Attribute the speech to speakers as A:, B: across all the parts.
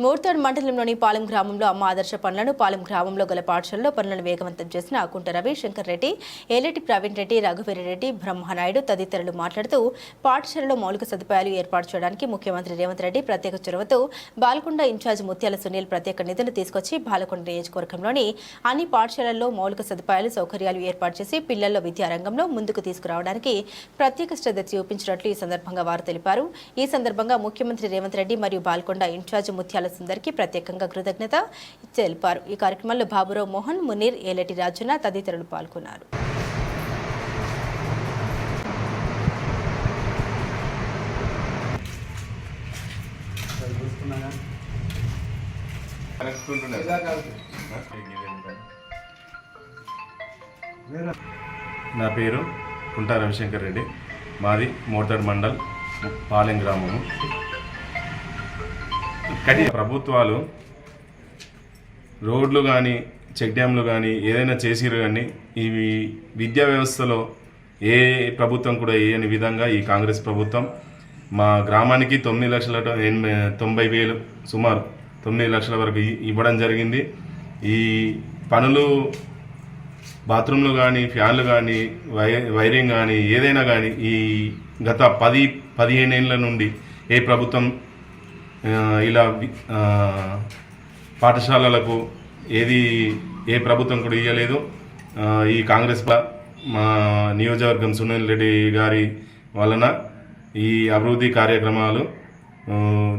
A: మూర్తాడ్ మండలంలోని పాలెం గ్రామంలో అమ్మ ఆదర్శ పనులను పాలెం గ్రామంలో గల పాఠశాలలో పనులను వేగవంతం చేసిన కుంట రవి శంకర్ రెడ్డి ఏలటి ప్రవీణ్ రెడ్డి రఘువీరెడ్డి బ్రహ్మనాయుడు తదితరులు మాట్లాడుతూ పాఠశాలలో మౌలిక సదుపాయాలు ఏర్పాటు చేయడానికి ముఖ్యమంత్రి రేవంత్ రెడ్డి ప్రత్యేక చొరవతో బాల్కొండ ఇన్ఛార్జ్ ముత్యాల సునీల్ ప్రత్యేక నిధులు తీసుకొచ్చి బాలకొండ నియోజకవర్గంలోని అన్ని పాఠశాలల్లో మౌలిక సదుపాయాలు సౌకర్యాలు ఏర్పాటు చేసి పిల్లల్లో విద్యారంగంలో ముందుకు తీసుకురావడానికి ప్రత్యేక శ్రద్ధ చూపించినట్లు ఈ సందర్భంగా వారు తెలిపారు. ఈ సందర్భంగా ముఖ్యమంత్రి రేవంత్ రెడ్డి మరియు బాల్కొండ ఇన్ఛార్జ్ ముత్యాల సుందర్కి ప్రత్యేకంగా కృతజ్ఞత తెలిపారు. ఈ కార్యక్రమంలో బాబురావు మోహన్ మునీర్ ఏలటి రాజున తదితరులు పాల్గొన్నారు.
B: నా పేరు కుంటా రవిశంకర్ రెడ్డి. మాది మోర్తాడ్ మండల్ పాలెం గ్రామము. కానీ ప్రభుత్వాలు రోడ్లు కానీ చెక్ డ్యామ్లు కానీ ఏదైనా చేసిరు కానీ ఇవి విద్యా వ్యవస్థలో ఏ ప్రభుత్వం కూడా వేయని విధంగా ఈ కాంగ్రెస్ ప్రభుత్వం మా గ్రామానికి తొమ్మిది లక్షల తొంభై వేలు సుమారు తొమ్మిది లక్షల వరకు ఇవ్వడం జరిగింది. ఈ పనులు బాత్రూమ్లు కానీ ఫ్యాన్లు కానీ వై వైరింగ్ కానీ ఏదైనా కానీ ఈ గత పది పదిహేను ఏళ్ళ నుండి ఏ ప్రభుత్వం ఇలా పాఠశాలలకు ఏది ఏ ప్రభుత్వం కూడా ఇవ్వలేదు ఈ కాంగ్రెస్ మా నియోజకవర్గం సునీల్ రెడ్డి గారి వలన ఈ అభివృద్ధి కార్యక్రమాలు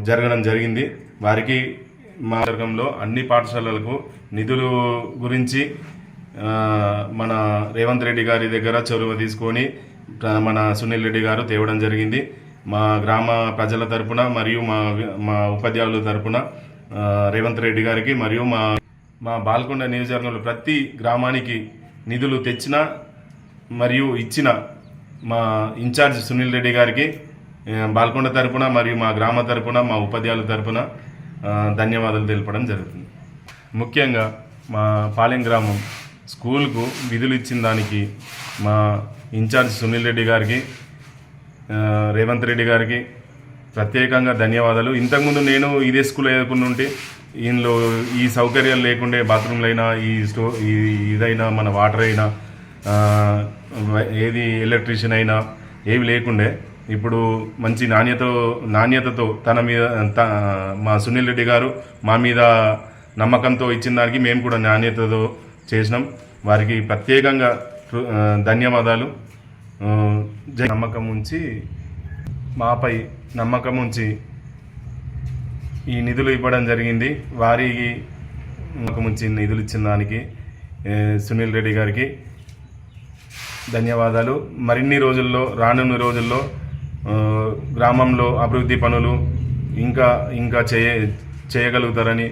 B: జరగడం జరిగింది. వారికి మా వర్గంలో అన్ని పాఠశాలలకు నిధులు గురించి మన రేవంత్ రెడ్డి గారి దగ్గర చొరవ తీసుకొని మన సునీల్ రెడ్డి గారు తేవడం జరిగింది. మా గ్రామ ప్రజల తరపున మరియు మా మా ఉపాధ్యాయుల తరపున రేవంత్ రెడ్డి గారికి మరియు మా మా బాల్కొండ నియోజకవర్గంలో ప్రతి గ్రామానికి నిధులు తెచ్చిన మరియు ఇచ్చిన మా ఇన్ఛార్జ్ సునీల్ రెడ్డి గారికి బాల్కొండ తరపున మరియు మా గ్రామ తరపున మా ఉపాధ్యాయుల తరపున ధన్యవాదాలు తెలపడం జరుగుతుంది. ముఖ్యంగా మా పాలెం గ్రామం స్కూల్కు విధులు ఇచ్చిన దానికి మా ఇన్ఛార్జ్ సునీల్ రెడ్డి గారికి రేవంత్ రెడ్డి గారికి ప్రత్యేకంగా ధన్యవాదాలు. ఇంతకుముందు నేను ఇదే స్కూల్ చదువుకుని ఉంటే ఇందులో ఈ సౌకర్యాలు లేకుండే బాత్రూమ్లు అయినా ఈ స్టో ఈ ఇదైనా మన వాటర్ అయినా ఏది ఎలక్ట్రీషియన్ అయినా ఏవి లేకుండే ఇప్పుడు మంచి నాణ్యత నాణ్యతతో తన మీద త- మా సునీల్ రెడ్డి గారు మా మీద నమ్మకంతో ఇచ్చిన దానికి మేము కూడా నాణ్యతతో చేసినాం. వారికి ప్రత్యేకంగా ధన్యవాదాలు. నమ్మకం ఉంచి మాపై నమ్మకం ఉంచి ఈ నిధులు ఇవ్వడం జరిగింది. వారికి నమ్మకం ఉంచి నిధులు ఇచ్చిన దానికి సునీల్ రెడ్డి గారికి ధన్యవాదాలు. మరిన్ని రోజుల్లో రానున్న రోజుల్లో గ్రామంలో అభివృద్ధి పనులు ఇంకా ఇంకా చేయ చేయగలుగుతారని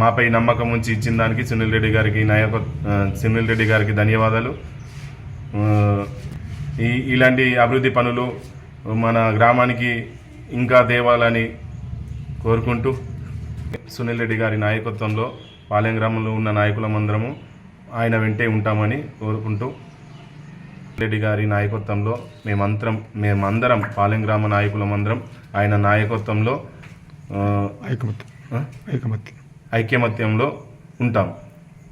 B: మాపై నమ్మకం ఉంచి ఇచ్చిన దానికి సునీల్ రెడ్డి గారికి నాయక సునీల్ రెడ్డి గారికి ధన్యవాదాలు. ఈ ఇలాంటి అభివృద్ధి పనులు మన గ్రామానికి ఇంకా తేవాలని కోరుకుంటూ సునీల్ రెడ్డి గారి నాయకత్వంలో పాలెం గ్రామంలో ఉన్న నాయకులమందరము ఆయన వెంటే ఉంటామని కోరుకుంటూ రెడ్డి గారి నాయకత్వంలో మేమంతరం మేమందరం పాలెం గ్రామ నాయకులమందరం ఆయన నాయకత్వంలో
C: ఐకమత్యం.
B: ఆ?
C: ఐకమత్యం.
B: ఐక్యమత్యంలో ఉంటాం.